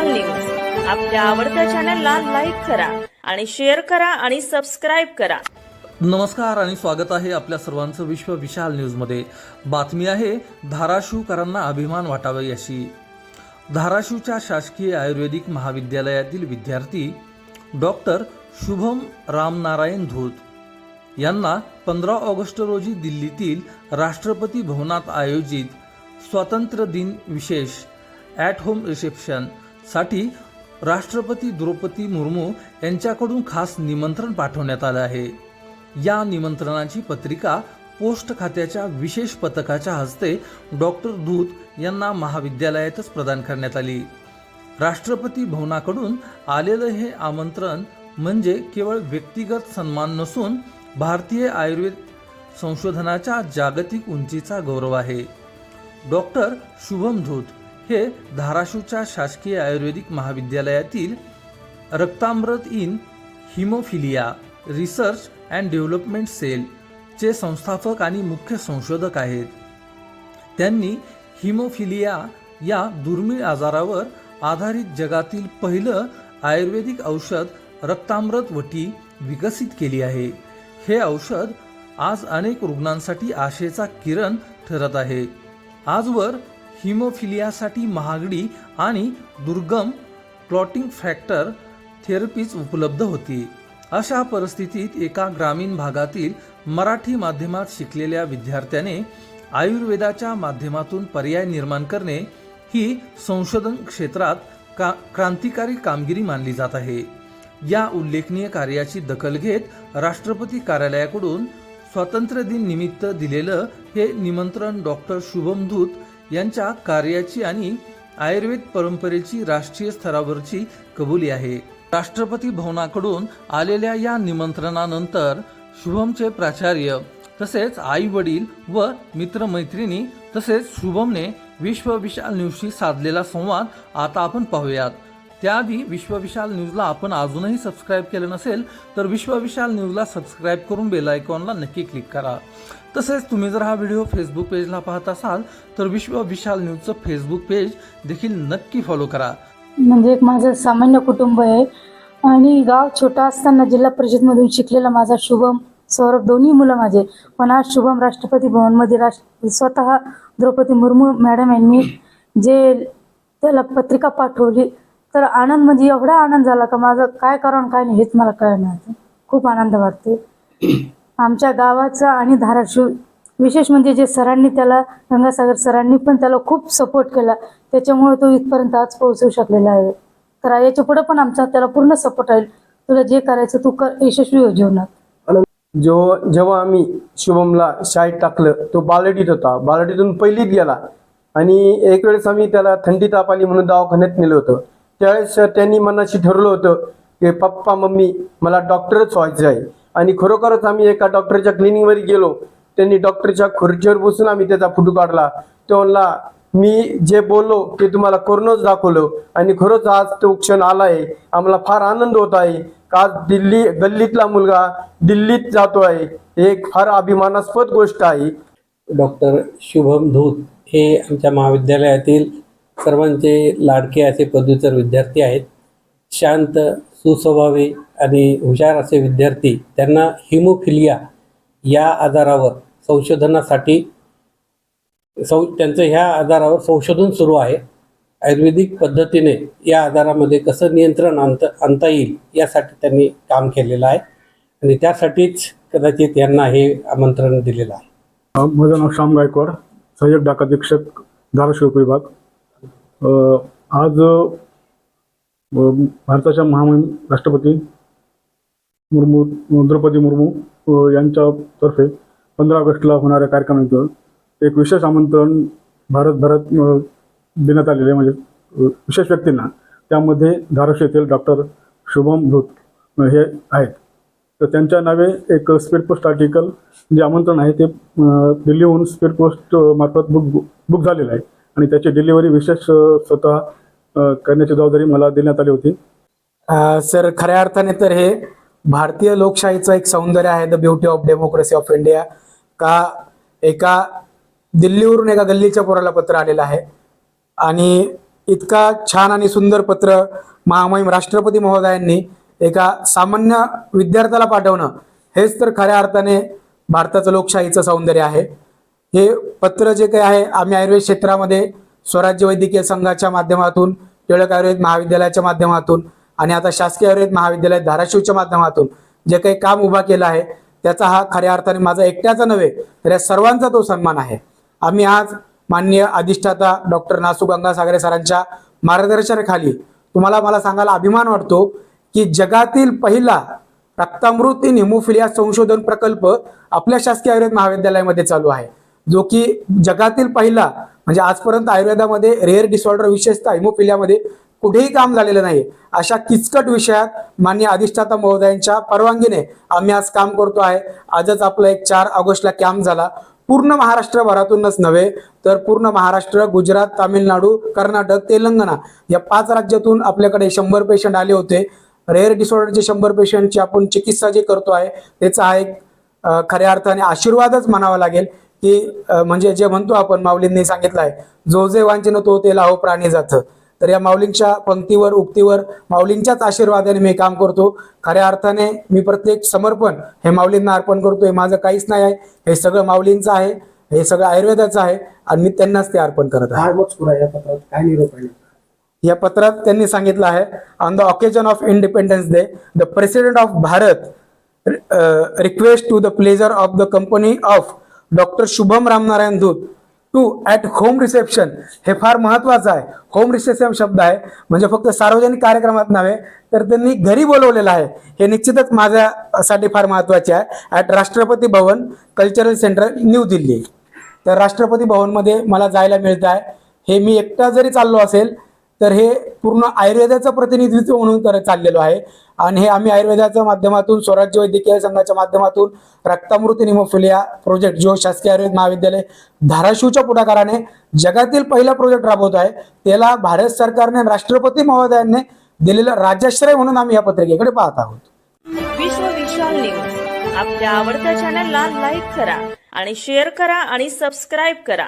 विशाल news आपल्या आवडत्या चॅनलला लाईक करा आणि शेअर करा आणि सबस्क्राईब करा. नमस्कार आणि स्वागत आहे आपल्या सर्वांचं विश्व विशाल न्यूजमध्ये बातमी आहे धाराशिवकरांना अभिमान वाटावा याशी. धाराशिवच्या शासकीय आयुर्वेदिक महाविद्यालयातील विद्यार्थी डॉक्टर शुभम रामनारायण धूत यांना पंधरा ऑगस्ट रोजी दिल्लीतील राष्ट्रपती भवनात आयोजित स्वातंत्र्य दिन विशेष ॲट होम रिसेप्शन साठी राष्ट्रपती द्रौपदी मुर्मू यांच्याकडून खास निमंत्रण पाठवण्यात आलं आहे. या निमंत्रणाची पत्रिका पोस्ट खात्याच्या विशेष पथकाच्या हस्ते डॉक्टर धूत यांना महाविद्यालयातच प्रदान करण्यात आली. राष्ट्रपती भवनाकडून आलेलं हे आमंत्रण म्हणजे केवळ व्यक्तिगत सन्मान नसून भारतीय आयुर्वेद संशोधनाच्या जागतिक उंचीचा गौरव आहे. डॉक्टर शुभम धूत हे धाराशिवच्या शासकीय आयुर्वेदिक महाविद्यालयातील Raktamrut in hemophilia research and development cell चे संस्थापक आणि मुख्य संशोधक आहेत. त्यांनी हिमोफिलिया या दुर्मिळ आजारावर आधारित जगातील पहिलं आयुर्वेदिक औषध रक्तामृत वटी विकसित केली आहे. हे औषध आज अनेक रुग्णांसाठी आशेचा किरण ठरत आहे. आजवर हिमोफिलियासाठी महागडी आणि दुर्गम क्लॉटिंग फॅक्टर थेरपीज उपलब्ध होती. अशा परिस्थितीत एका ग्रामीण भागातील मराठी माध्यमात शिकलेल्या विद्यार्थ्याने आयुर्वेदाच्या माध्यमातून पर्याय निर्माण करणे ही संशोधन क्षेत्रात का क्रांतिकारी कामगिरी मानली जात आहे. या उल्लेखनीय कार्याची दखल घेत राष्ट्रपती कार्यालयाकडून स्वातंत्र्य दिन निमित्त दिलेलं हे निमंत्रण डॉक्टर शुभम धूत यांच्या कार्याची आणि आयुर्वेद परंपरेची राष्ट्रीय स्तरावरची कबुली आहे. राष्ट्रपती भवनाकडून आलेल्या या निमंत्रणानंतर शुभमचे प्राचार्य तसेच आई वडील व मित्रमैत्रिणी तसेच शुभमने विश्व विशाल न्यूजशी साधलेला संवाद आता आपण पाहूयात. त्याआधी विश्व विशाल न्यूजला आपण अजूनही सबस्क्राईब केलं नसेल तर विश्व विशाल न्यूजला सबस्क्राईब करून बेल आयकॉनला नक्की क्लिक करा. तसेच तुम्ही जर हा व्हिडिओ फेसबुक पेजला पाहत असाल तर विश्व विशाल न्यूजचं फेसबुक पेज देखील नक्की फॉलो करा. म्हणजे एक माझं सामान्य कुटुंब आहे आणि गाव छोटा असताना जिल्हा परिषदमधून शिकलेला माझा शुभम सौरभ दोन्ही मुलं माझे. पण आज शुभम राष्ट्रपती भवनमध्ये राष्ट्र स्वतः द्रौपदी मुर्मू मॅडम यांनी जे त्याला पत्रिका पाठवली तर आनंद म्हणजे एवढा आनंद झाला का माझं काय आणि काय नाही हेच मला कळणार नाही. खूप आनंद वाटते आमच्या गावाचा आणि धाराशिव विशेष म्हणजे जे सरांनी त्याला गंगासागर सरांनी पण त्याला खूप सपोर्ट केला. त्याच्यामुळे तो इथपर्यंत आज पोहोचू शकलेला आहे. तर याच्यापुढे पण आमचा त्याला पूर्ण सपोर्ट राहील. तुला जे करायचं तू कर यशस्वी हो जीवनात. जो जेव्हा आम्ही शुभमला शाळेत टाकलं तो बालडीत होता. बालडीतून पहिलीत गेला. आणि एक वेळेस आम्ही त्याला थंडी ताप आली म्हणून दवाखान्यात नेलं होतं. त्यावेळेस त्यांनी मनाशी ठरवलं होतं की पप्पा मम्मी मला डॉक्टरच व्हायचं आहे. आणि खरोखरच आम्ही एका डॉक्टरच्या क्लिनिकमध्ये गेलो. त्यांनी डॉक्टरच्या खुर्चीवर बसून आम्ही त्याचा फोटो काढला. तो म्हणला मी जे बोललो ते तुम्हाला करूनच दाखवलं. आणि खरंच आज तो क्षण आला आहे. आम्हाला फार आनंद होत आहे. आज दिल्ली गल्लीतला मुलगा दिल्लीत जातो आहे. एक फार अभिमानास्पद गोष्ट आहे. डॉक्टर शुभम धूत हे आमच्या महाविद्यालयातील सर्वांचे लाडके असे पदव्युत्तर विद्यार्थी आहेत. शांत सुस्वभावी आणि हुशार असे विद्यार्थी त्यांना हिमोफिलिया या आजारावर संशोधनासाठी सौ त्यांचं ह्या आजारावर संशोधन सुरू आहे. आयुर्वेदिक पद्धतीने या आजारामध्ये कसं नियंत्रण आणता आणता येईल यासाठी त्यांनी काम केलेलं आहे. आणि त्यासाठीच कदाचित यांना हे आमंत्रण दिलेलं आहे. माझं नाव श्याम गायकवाड सहाय्यक डाक अधीक्षक धाराशिव विभाग. आज भारताच्या महामहिम राष्ट्रपती मुर्मू द्रौपदी मुर्मू यांच्यातर्फे पंधरा ऑगस्टला होणाऱ्या कार्यक्रमाचं एक विशेष आमंत्रण भारतभरात देण्यात देण्यात आलेले म्हणजे विशेष व्यक्तींना. त्यामध्ये धाराशिव येथील डॉक्टर शुभम धूत हे आहेत. तर त्यांच्या नावे एक स्पीड पोस्ट आर्टिकल जे आमंत्रण आहे ते दिल्लीहून स्पीड पोस्ट मार्फत बुक बुक झालेलं आहे. आणि त्याची डिलिव्हरी विशेष स्वतः करण्याची जबाबदारी मला देण्यात आली होती. सर खऱ्या अर्थाने तर हे भारतीय लोकशाहीचं एक सौंदर्य आहे the beauty of democracy of India का एका दिल्लीवरून एका गल्लीच्या पोराला पत्र आलेलं आहे. आणि इतका छान आणि सुंदर पत्र महामहिम राष्ट्रपती महोदयांनी एका सामान्य विद्यार्थ्याला पाठवणं हेच तर खऱ्या अर्थाने भारताचं लोकशाहीचं सौंदर्य आहे. हे पत्र जे काही आहे आम्ही आयुर्वेद क्षेत्रामध्ये स्वराज्य वैद्यकीय संघाच्या माध्यमातून टिळक आयुर्वेद महाविद्यालयाच्या माध्यमातून आणि आता शासकीय आयुर्वेद महाविद्यालय धाराशिवच्या माध्यमातून जे काही काम उभा केलं आहे त्याचा हा खऱ्या अर्थाने माझा एकट्याचा नव्हे तर या सर्वांचा तो सन्मान आहे. आम्ही आज माननीय अधिष्ठाता डॉक्टर नासू गंगासागरे सरांच्या मार्गदर्शनाखाली तुम्हाला मला सांगायला अभिमान वाटतो की जगातील पहिला रक्तामृत इन हिमोफिलिया संशोधन प्रकल्प आपल्या शासकीय आयुर्वेद महाविद्यालयामध्ये चालू आहे. जो की जगातील पहिला म्हणजे आजपर्यंत आयुर्वेदामध्ये रेअर डिसऑर्डर विशेषतः हिमोफिलियामध्ये कुठेही काम झालेलं नाही अशा किचकट विषयात मान्य अधिष्ठाता महोदयांच्या परवानगीने आम्ही आज काम करतो आहे. आजच आपला एक चार ऑगस्टला कॅम्प झाला. पूर्ण महाराष्ट्रभरातूनच नव्हे तर पूर्ण महाराष्ट्र गुजरात तामिळनाडू कर्नाटक तेलंगणा या पाच राज्यातून आपल्याकडे शंभर पेशंट आले होते. रेअर डिसऑर्डरचे शंभर पेशंटची आपण चिकित्सा जे करतो आहे त्याचा हा एक खऱ्या अर्थाने आशीर्वादच म्हणावा लागेल. की म्हणजे जे म्हणतो आपण माऊलींनी सांगितलं आहे जो जे वांचन तो ते लाहो प्राणी जातं. तर या माऊलींच्या पंक्तीवर उक्तीवर माऊलींच्याच आशीर्वादाने मी काम करतो. खऱ्या अर्थाने मी प्रत्येक समर्पण हे माऊलींना अर्पण करतो. हे माझं काहीच नाही आहे. हे सगळं माऊलींचं आहे. हे सगळं आयुर्वेदाचं आहे. आणि मी त्यांनाच ते अर्पण करत आहे. या पत्रात? काय निरोप आहे? या पत्रात त्यांनी सांगितलं आहे on the occasion of independence day the president of Bharat request to the pleasure of the company of doctor Shubham Ramnarayan Dhoot to at home reception हे फार महत्वाचं आहे. होम रिसेप्शन शब्द आहे. म्हणजे फक्त सार्वजनिक कार्यक्रमात नव्हे तर त्यांनी घरी बोलवलेलं आहे. हे निश्चितच माझ्यासाठी फार महत्त्वाचे आहे. At Rashtrapati Bhavan cultural centre new Delhi तर राष्ट्रपती भवनमध्ये मला जायला मिळत आहे हे मी एकटा जरी चाललो असेल तर हे पूर्ण आयुर्वेदाचं प्रतिनिधित्व म्हणून करत चाललेलो आहे. आणि हे आम्ही आयुर्वेदाच्या माध्यमातून स्वराज्य वैद्यकीय संघाच्या माध्यमातून रक्तामृती निमोफिलिया प्रोजेक्ट जो शासकीय आयुर्वेद महाविद्यालय धाराशिवच्या पुढाकाराने जगातील पहिला प्रोजेक्ट राबवत आहे. त्याला भारत सरकारने राष्ट्रपती महोदयांनी दिलेलं राज्याश्रय म्हणून आम्ही या पत्रिकेकडे पाहत आहोत. विश्व विशाल न्यूज. आपल्या आवडत्या चॅनलला लाईक करा आणि शेअर करा आणि सबस्क्राईब करा.